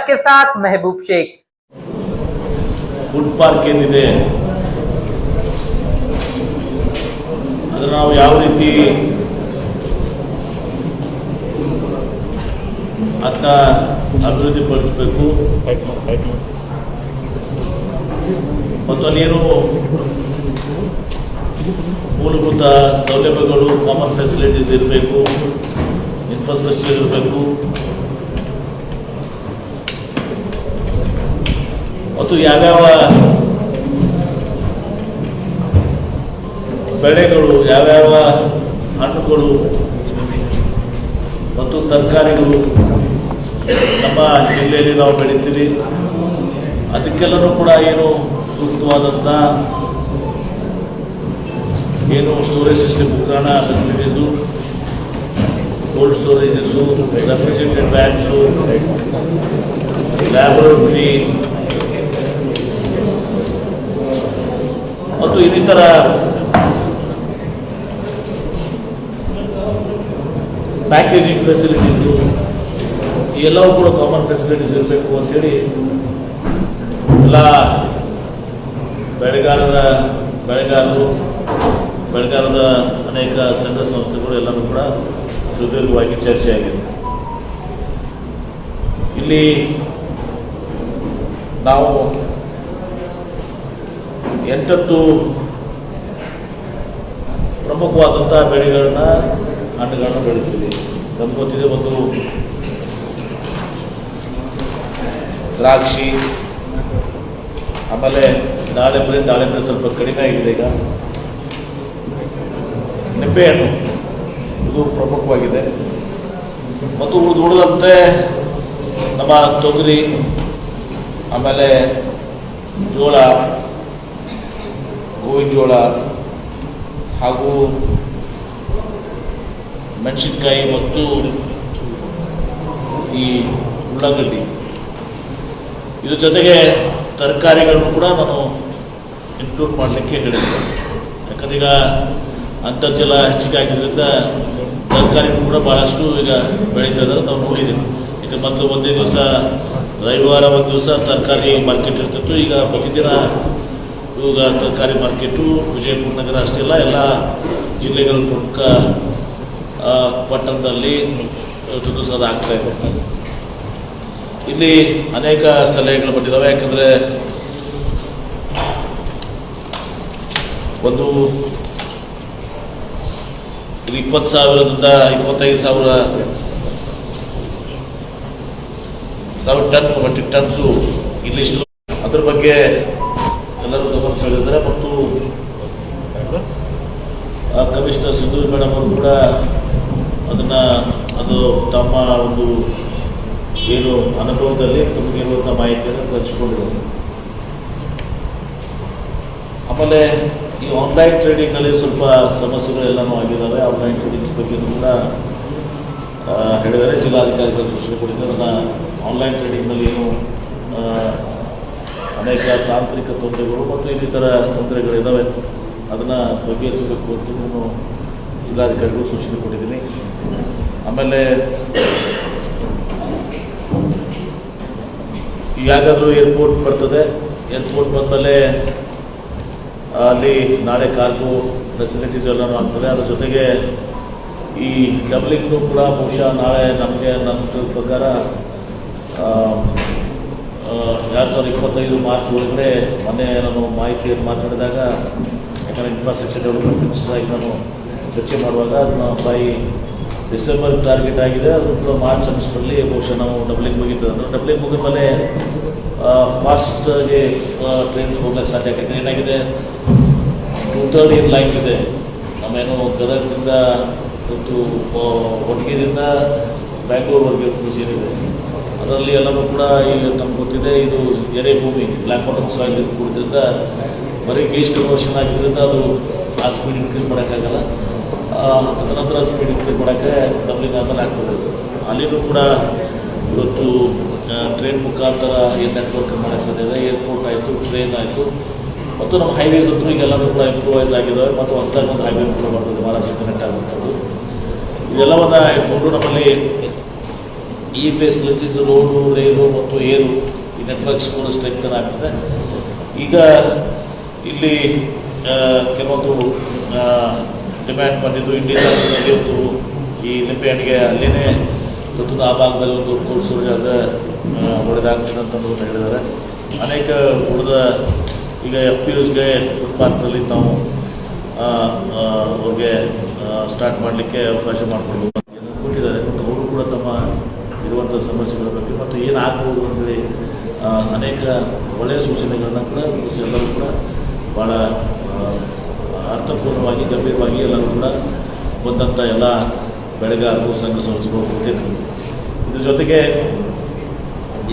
Camera के साथ महबूब Sheikh food park ಏನಿದೆ ಅದನ್ನು ನಾವು ಯಾವ ರೀತಿ ಅದನ್ನ ಅಭಿವೃದ್ಧಿಪಡಿಸಬೇಕು ಮತ್ತು ಅಲ್ಲೇನು ಮೂಲಭೂತ ಸೌಲಭ್ಯಗಳು ಕಾಮನ್ ಫೆಸಿಲಿಟೀಸ್ ಇರಬೇಕು ಇನ್ಫ್ರಾಸ್ಟ್ರಕ್ಚರ್ ಇರಬೇಕು ಮತ್ತು ಯಾವ್ಯಾವ ಬೆಳೆಗಳು, ಯಾವ್ಯಾವ ಹಣ್ಣುಗಳು ಮತ್ತು ತರಕಾರಿಗಳು ನಮ್ಮ ಜಿಲ್ಲೆಯಲ್ಲಿ ನಾವು ಬೆಳಿತೀವಿ ಅದಕ್ಕೆಲ್ಲರೂ ಕೂಡ ಏನು ಸೂಕ್ತವಾದಂಥ ಏನು ಸ್ಟೋರೇಜ್ ಸಿಸ್ಟಮ್ ಮುಖಾನ facilities cold storages refrigerated bags laboratory ಮತ್ತು ಇನ್ನಿತರ ಪ್ಯಾಕೇಜಿಂಗ್ ಫೆಸಿಲಿಟೀಸು ಎಲ್ಲವೂ ಕೂಡ ಕಾಮನ್ ಫೆಸಿಲಿಟೀಸ್ ಇರಬೇಕು ಅಂತೇಳಿ ಎಲ್ಲ ಬೆಳೆಗಾರರ, ಬೆಳೆಗಾರರು, ಬೆಳೆಗಾರರ ಅನೇಕ ಸಂಘ ಸಂಸ್ಥೆಗಳು ಎಲ್ಲರೂ ಕೂಡ ಸುದೀರ್ಘವಾಗಿ ಚರ್ಚೆ ಆಗಿದೆ ಇಲ್ಲಿ ನಾವು ಎಂಟತ್ತು ಪ್ರಮುಖವಾದಂಥ ಬೆಳೆಗಳನ್ನ ಹಣ್ಣುಗಳನ್ನ ಬೆಳಿತೀವಿ ನಮ್ಗೆ ಗೊತ್ತಿದೆ ಒಂದು ದ್ರಾಕ್ಷಿ, ಆಮೇಲೆ ದಾಳಿಂಬೆ ದಾಳಿಂಬೆ ಸ್ವಲ್ಪ ಕಡಿಮೆ ಆಗಿದೆ ಈಗ. ನಿಂಬೆಹಣ್ಣು, ಇದು ಪ್ರಮುಖವಾಗಿದೆ. ಮತ್ತು ಉಳಿದು ಉಳಿದಂತೆ ನಮ್ಮ ತೊಗರಿ, ಆಮೇಲೆ ಜೋಳ ಜೋಳ ಹಾಗೂ ಮೆಣಸಿನ್ಕಾಯಿ ಮತ್ತು ಈ ಉಳ್ಳಾಗಡ್ಡಿ. ಇದ್ರ ಜೊತೆಗೆ ತರಕಾರಿಗಳನ್ನು ಕೂಡ ನಾನು ಇನ್ಕ್ಲೂಡ್ ಮಾಡಲಿಕ್ಕೆ ಹೇಳಿದ್ದೆ. ಯಾಕಂದ್ರೆ ಈಗ ಅಂತರ್ಜಲ ಹೆಚ್ಚಿಗೆ ಆಗಿದ್ದರಿಂದ ತರಕಾರಿಗಳು ಕೂಡ ಭಾಳಷ್ಟು ಈಗ ಬೆಳೀತಾ ಇದ್ದಾರೆ ನಾವು ನೋಡಿದ್ದೀವಿ. ಈಗ ಮೊದಲು ಒಂದೇ ದಿವಸ ರವಿವಾರ ಒಂದು ದಿವಸ ತರಕಾರಿ ಮಾರ್ಕೆಟ್ ಇರ್ತಿತ್ತು. ಈಗ ಪ್ರತಿದಿನ ಇವಾಗ ತರಕಾರಿ ಮಾರ್ಕೆಟು, ವಿಜಯಪುರ ನಗರ ಅಷ್ಟೆಲ್ಲ ಎಲ್ಲ ಜಿಲ್ಲೆಗಳ ಪ್ರಮುಖ ಪಟ್ಟಣದಲ್ಲಿ ಋತುಸಾದ ಆಗ್ತಾ ಇದೆ. ಇಲ್ಲಿ ಅನೇಕ ಸಲಹೆಗಳು ಬಂದಿದ್ದಾವೆ. ಯಾಕಂದರೆ ಒಂದು ಇಪ್ಪತ್ತು ಸಾವಿರದಿಂದ ಇಪ್ಪತ್ತೈದು ಸಾವಿರ ಸಾವಿರ ಟನ್ ಮೆಟ್ರಿಕ್ ಟನ್ಸು ಇಲ್ಲಿ ಅದ್ರ ಬಗ್ಗೆ ಗಮನ ಮತ್ತು ಕಮಿಷನರ್ ಸಿಂಧೂರ್ ಮೇಡಮ್ ಅವರು ಕೂಡ ಅದನ್ನ, ಅದು ತಮ್ಮ ಒಂದು ಏನು ಅನುಭವದಲ್ಲಿ ತಮಗಿರುವಂಥ ಮಾಹಿತಿಯನ್ನು ಹಂಚಿಕೊಂಡಿದ್ದಾರೆ ಆಮೇಲೆ ಈ ಆನ್ಲೈನ್ ಟ್ರೇಡಿಂಗ್ನಲ್ಲಿ ಸ್ವಲ್ಪ ಸಮಸ್ಯೆಗಳೆಲ್ಲನೂ ಆಗಿದ್ದಾವೆ ಆನ್ಲೈನ್ ಟ್ರೇಡಿಂಗ್ಸ್ ಬಗ್ಗೆ ಕೂಡ ಹೇಳಿದರೆ. ಜಿಲ್ಲಾಧಿಕಾರಿಗಳ ಸೃಷ್ಟಿ ಕೊಟ್ಟಿದ್ದಾರೆ. ಅದನ್ನು ಆನ್ಲೈನ್ ಟ್ರೇಡಿಂಗ್ನಲ್ಲಿ ಏನು ಅನೇಕ ತಾಂತ್ರಿಕ ತೊಂದರೆಗಳು ಮತ್ತು ಇನ್ನಿತರ ತೊಂದರೆಗಳಿದ್ದಾವೆ ಅದನ್ನು ಬಗೆಹರಿಸಬೇಕು ಅಂತ ನಾನು ಜಿಲ್ಲಾಧಿಕಾರಿಗಳು ಸೂಚನೆ ಕೊಟ್ಟಿದ್ದೀನಿ. ಆಮೇಲೆ ಯಾವ್ದಾದ್ರು ಏರ್ಪೋರ್ಟ್ ಬರ್ತದೆ, ಏರ್ಪೋರ್ಟ್ ಬಂದಮೇಲೆ ಅಲ್ಲಿ ನಾಳೆ ಕಾರ್ಗೋ ಫೆಸಿಲಿಟೀಸ್ ಎಲ್ಲನೂ ಆಗ್ತದೆ. ಅದ್ರ ಜೊತೆಗೆ ಈ ಡಬ್ಲಿಂಗ್ನು ಕೂಡ ಬಹುಶಃ ನಾಳೆ ನಮಗೆ ನನ್ನ ಪ್ರಕಾರ ಎರಡು ಸಾವಿರದ ಇಪ್ಪತ್ತೈದು ಮಾರ್ಚ್ ಒಳಗಡೆ ಮೊನ್ನೆ ನಾನು ಮಾಹಿತಿಯನ್ನು ಮಾತಾಡಿದಾಗ ಯಾಕಂದರೆ ಇನ್ಫ್ರಾಸ್ಟ್ರಕ್ಚರ್ ಡೆವಲಪ್ಮೆಂಟ್ ಮಿನಿಸ್ಟರ್ ಆಗಿ ನಾನು ಚರ್ಚೆ ಮಾಡುವಾಗ ಅದನ್ನ ಬೈ ಡಿಸೆಂಬರ್ ಟಾರ್ಗೆಟ್ ಆಗಿದೆ. ಅದು ಮಾರ್ಚ್ ಅಷ್ಟರಲ್ಲಿ ಬಹುಶಃ ನಾವು ಡಬ್ಲಿಂಗ್ ಮುಗಿತದೆ ಅಂದರೆ ಡಬ್ಲಿಂಗ್ ಮುಗಿದ ಮೇಲೆ ಫಾಸ್ಟಾಗಿ ಟ್ರೈನ್ಸ್ ಹೋಗ್ಲಿಕ್ಕೆ ಸಾಧ್ಯ ಯಾಕಂದರೆ ಏನಾಗಿದೆ ಟೂ ತರ್ಡ್ ಏನ್ ಲೈನ್ ಇದೆ. ನಮ್ಮೇನು ಗದಗದಿಂದ ಮತ್ತು ಒಟ್ಟಿಗೆದಿಂದ ಬ್ಯಾಂಗ್ಳೂರ್ವರೆಗೆ ಇದೆ ಅದರಲ್ಲಿ ಎಲ್ಲರೂ ಕೂಡ ಈಗ ತಮ್ಗೆ ಗೊತ್ತಿದೆ, ಇದು ಎರೆ ಭೂಮಿ ಬ್ಲ್ಯಾಕ್ ವಾಟರ್ ಸಾಯಿಲ್ ಕೂಡಿದ್ರಿಂದ ಬರೀ ಗೇಜ್ ಕನ್ವರ್ಷನ್ ಆಗಿದ್ದರಿಂದ ಅದು ಆ ಸ್ಪೀಡ್ ಇನ್ಕ್ರೀಸ್ ಮಾಡೋಕ್ಕಾಗಲ್ಲ. ಮತ್ತು ತದನಂತರ ಸ್ಪೀಡ್ ಇನ್ಕ್ರೀಸ್ ಮಾಡೋಕ್ಕೆ ಡಬ್ಲಿಂಗ್ ಆದ್ಮೇಲೆ ಹಾಕ್ಬೋದು ಅಲ್ಲಿನೂ ಕೂಡ ಇವತ್ತು ಟ್ರೈನ್ ಮುಖಾಂತರ ಏನು ನೆಟ್ವರ್ಕ್ ಮಾಡೋಕ್ಕೆ ಸಾಧ್ಯ ಇದೆ ಏರ್ಪೋರ್ಟ್ ಆಯಿತು ಟ್ರೈನ್ ಆಯಿತು, ಮತ್ತು ನಮ್ಮ ಹೈವೇಸ್ ಅಂತೂ ಎಲ್ಲರೂ ಕೂಡ ಇಂಪ್ರೂವೈಸ್ ಆಗಿದ್ದಾವೆ ಮತ್ತು ಹೊಸದಾಗಿ ಒಂದು ಹೈವೇ ಕೂಡ ಬರ್ತದೆ ಮಹಾರಾಷ್ಟ್ರ ಕನೆಕ್ಟ್ ಆಗುವಂಥದ್ದು. ಇದೆಲ್ಲವನ್ನ ಇಟ್ಕೊಂಡು ನಮ್ಮಲ್ಲಿ ಈ ಫೆಸಿಲಿಟೀಸ್ ರೋಡು ರೈಲು ಮತ್ತು ಏರು ಈ ನೆಟ್ವರ್ಕ್ಸ್ ಕೂಡ ಸ್ಟ್ರೆಂಥನ್ ಆಗ್ತದೆ ಈಗ ಇಲ್ಲಿ ಕೆಲವೊಂದು ಡಿಮ್ಯಾಂಡ್ ಬಂದಿದ್ದು ಇಂಡಿಯನ್ ಒಂದು ಈ ಲಿಂಬೆಹಣ್ಣಿಗೆ ಅಲ್ಲೇ ಇವತ್ತು ಆ ಭಾಗದಲ್ಲಿ ಒಂದು ಕೋಲ್ಡ್ ಸ್ಟೋರೇಜ್ ಅದ ಒಡೆದಾಗ್ತದೆ ಅಂತಂದು ಹೇಳಿದ್ದಾರೆ. ಅನೇಕ ಉಳಿದ ಈಗ ಎಫ್ ಪಿ ಯುಸ್ಗೆ ಫುಟ್ಪಾತ್ನಲ್ಲಿ ನಾವು ಅವ್ರಿಗೆ ಸ್ಟಾರ್ಟ್ ಮಾಡಲಿಕ್ಕೆ ಅವಕಾಶ ಮಾಡಿಕೊಡ್ಬೇಕು ಅಂತ ಕೊಟ್ಟಿದ್ದಾರೆ ಮತ್ತು ಅವರು ಕೂಡ ತಮ್ಮ ಇರುವಂಥ ಸಮಸ್ಯೆಗಳ ಬಗ್ಗೆ ಮತ್ತು ಏನಾಗ್ಬೋದು ಅಂತೇಳಿ ಆ, ಅನೇಕ ಒಳ್ಳೆಯ ಸೂಚನೆಗಳನ್ನು ಕೂಡ ಎಲ್ಲರೂ ಕೂಡ ಭಾಳ ಅರ್ಥಪೂರ್ಣವಾಗಿ ಗಂಭೀರವಾಗಿ ಎಲ್ಲರೂ ಕೂಡ ಬಂದಂಥ ಎಲ್ಲ ಬೆಳೆಗಾರರು ಸಂಘ ಸಂಸ್ಥೆಗಳು ಕೊಟ್ಟಿದ್ದರು ಇದ್ರ ಜೊತೆಗೆ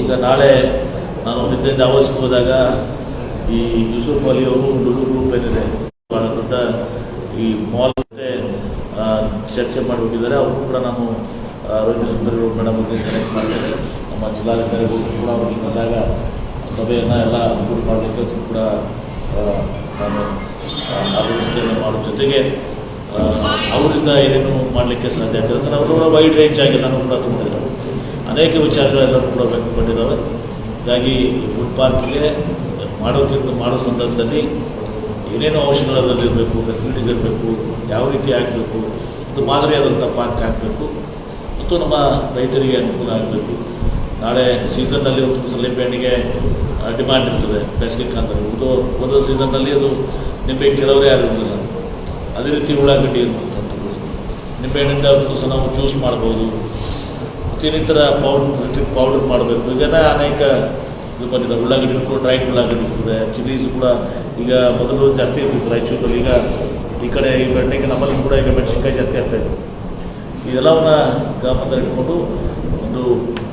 ಈಗ ನಾಳೆ ನಾನು ನಿನ್ನೆ ದಾವಸ್ಗೆ ಹೋದಾಗ ಈ ಯೂಸುಫ್ ಅಲಿ ಅವರು ಲುಲು ಗ್ರೂಪ್ ಏನಿದೆ ಭಾಳ ದೊಡ್ಡ ಈ ಮಾಲ್ ಜೊತೆ ಚರ್ಚೆ ಮಾಡಿ ಹೋಗಿದ್ದಾರೆ. ಅವರು ಕೂಡ ನಾನು ಆ, ಸುಂದರಿಗಳು ಸುಂದರಿ ಮೇಡಮ್ ಅವರಿಗೆ ಕನೆಕ್ಟ್ ಮಾಡ್ತಾರೆ. ನಮ್ಮ ಜಿಲ್ಲಾಧಿಕಾರಿಗಳು ಕೂಡ ಅವ್ರಿಗೆ ಬಂದಾಗ ಸಭೆಯನ್ನು ಎಲ್ಲ ಅನುಕೂಲ ಮಾಡಲಿಕ್ಕೆ ಕೂಡ ನಾನು ವ್ಯವಸ್ಥೆಯನ್ನು ಮಾಡೋ ಜೊತೆಗೆ ಅವರಿಂದ ಏನೇನು ಮಾಡಲಿಕ್ಕೆ ಸಾಧ್ಯ ಆಗ್ತದೆ ಅಂದರೆ ಅವರು ವೈಡ್ ರೇಂಜ್ ಆಗಿ ನಾನು ಕೂಡ ತುಂಬಿದ್ದಾರೆ ಅನೇಕ ವಿಚಾರಗಳೆಲ್ಲರೂ ಕೂಡ ವ್ಯಕ್ತಪಟ್ಟಿದ್ದಾವೆ. ಹೀಗಾಗಿ ಫುಡ್ ಪಾರ್ಕ್ಗೆ ಮಾಡೋಕ್ಕಿಂತ ಮಾಡೋ ಸಂದರ್ಭದಲ್ಲಿ ಏನೇನು ಔಷಧಗಳಲ್ಲಿರಬೇಕು ಫೆಸಿಲಿಟೀಸ್ ಇರಬೇಕು ಯಾವ ರೀತಿ ಆಗಬೇಕು ಒಂದು ಮಾದರಿಯಾದಂಥ ಪಾರ್ಕ್ ಆಗಬೇಕು. ಮತ್ತು ನಮ್ಮ ರೈತರಿಗೆ ಅನುಕೂಲ ಆಗಬೇಕು. ನಾಳೆ ಸೀಸನ್ನಲ್ಲಿ ಒಂದು ಸಲಿಂಬೆಹಣ್ಣಿಗೆ ಡಿಮ್ಯಾಂಡ್ ಇರ್ತದೆ ಬೇಸಿಗೆ ಕಾಲದಲ್ಲಿ ಒಂದು ಒಂದು ಸೀಸನ್ನಲ್ಲಿ ಅದು ನಿಂಬೆ ಕೆಲವರೇ ಆಗಿರೋದಿಲ್ಲ ಅದೇ ರೀತಿ ಉಳ್ಳಾಗಡ್ಡಿ ಇರುವಂಥದ್ದು ನಿಂಬೆಹಣ್ಣಿಂದ ಒಂದು ಸಹ ನಾವು ಜ್ಯೂಸ್ ಮಾಡ್ಬೋದು. ಮತ್ತು ಇನ್ನಿತರ ಪೌಡರ್ ಪೌಡರ್ ಮಾಡಬೇಕು. ಈಗ ಅನೇಕ ಇದು ಬಂದಿದೆ. ಉಳ್ಳಾಗಡ್ಡಿ ಕೂಡ ಡ್ರೈ ಉಳ್ಳಾಗಡ್ಡಿ ಇರ್ತದೆ. ಚಿಲ್ಲೀಸ್ ಕೂಡ ಈಗ ಮೊದಲು ಜಾಸ್ತಿ ಇರ್ತಿತ್ತು ರಾಯಚೂರಲ್ಲಿ. ಈಗ ಈ ಕಡೆ ಈ ಬೆಣ್ಣೆಗೆ ನಮ್ಮಲ್ಲಿ ಕೂಡ ಈಗ ಮೆಣಸಿನ್ಕಾಯಿ ಜಾಸ್ತಿ ಆಗ್ತಾ ಇದೆ. ಇದೆಲ್ಲವನ್ನ ಗಮನದಲ್ಲಿಟ್ಕೊಂಡು ಒಂದು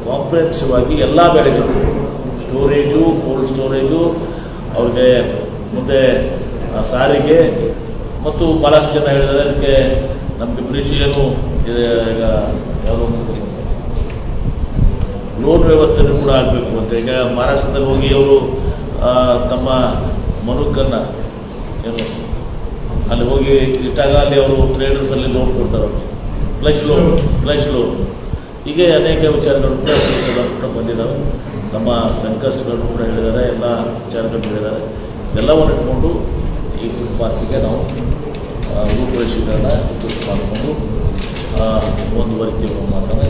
ಕಾಂಪ್ರಿಹೆನ್ಸಿವ್ ಆಗಿ ಎಲ್ಲ ಬೆಳೆಗಳು ಸ್ಟೋರೇಜು ಕೋಲ್ಡ್ ಸ್ಟೋರೇಜು ಅವ್ರಿಗೆ ಮುಂದೆ ಸಾರಿಗೆ ಮತ್ತು ಭಾಳಷ್ಟು ಜನ ಹೇಳಿದ್ದಾರೆ, ಅದಕ್ಕೆ ನಮಗೆ ಬ್ರಿಡ್ಜ್ ಏನು ಈಗ ಯಾವುದೋ ಲೋನ್ ವ್ಯವಸ್ಥೆನೂ ಕೂಡ ಆಗಬೇಕು ಅಂತ. ಈಗ ಮಹಾರಾಷ್ಟ್ರದಲ್ಲಿ ಹೋಗಿ ಅವರು ತಮ್ಮ ಮನುಕನ್ನು ಏನು, ಅಲ್ಲಿ ಹೋಗಿ ಇಟ್ಟಾಗ ಅಲ್ಲಿ ಅವರು ಟ್ರೇಡರ್ಸಲ್ಲಿ ಲೋನ್ ಕೊಡ್ತಾರೆ ಅವ್ರಿಗೆ. ಪ್ಲಸ್ ಲೋನ್ ಪ್ಲಸ್ ಲೋನ್ ಹೀಗೆ ಅನೇಕ ವಿಚಾರಗಳು ಕೂಡ ಎಲ್ಲ ಕೂಡ ಬಂದಿದ್ದಾವೆ. ನಮ್ಮ ಸಂಕಷ್ಟಗಳನ್ನು ಕೂಡ ಹೇಳಿದ್ದಾರೆ, ಎಲ್ಲ ವಿಚಾರಗಳು ಹೇಳಿದ್ದಾರೆ. ಎಲ್ಲವನ್ನು ಇಟ್ಕೊಂಡು ಈ ಫುಡ್ ಪಾರ್ಕಿಗೆ ನಾವು ರೂಪುರೇಷೆಗಳನ್ನ ಗುರುತು ಮಾಡಿಕೊಂಡು ಒಂದು ವರ್ತಿ ಮಾತನ್ನ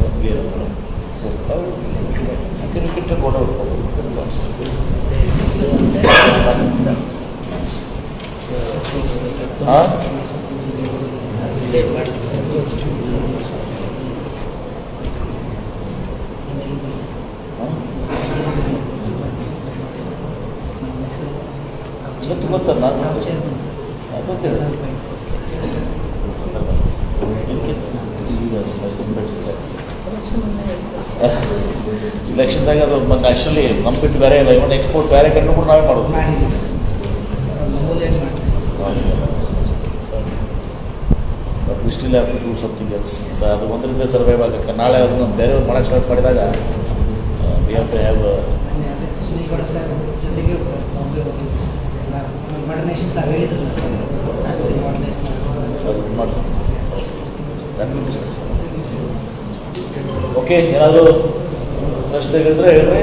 ನಮಗೆ ಹಾಂ? ಇವತ್ತು ಗೊತ್ತಲ್ಲ ಇಲೆಕ್ಷನ್ದಾಗ ಅದು ಮತ್ತೆ ಆ್ಯಕ್ಚುಲಿ ನಮ್ಮ ಬಿಟ್ಟು ಬೇರೆ ಇಲ್ಲ. ಇವನ್ ಎಕ್ಸ್ಪೋರ್ಟ್ ಬೇರೆ ಕಡೆ ಕೂಡ ನಾವೇ ಮಾಡೋದು. We still have to do something else ಅದು ಒಂದರಿಂದ ಸರ್ವೈವ್ ಆಗಕ್ಕೆ ನಾಳೆ ಅದನ್ನು ಬೇರೆಯವ್ರು ಮಾಡಕ್ಕೆ ಸ್ಟಾರ್ಟ್ ಮಾಡಿದಾಗ we have to have sir sir okay ಏನಾದರೂ ಪ್ರಶ್ನೆಗಳಿದ್ರೆ ಹೇಳ್ರಿ.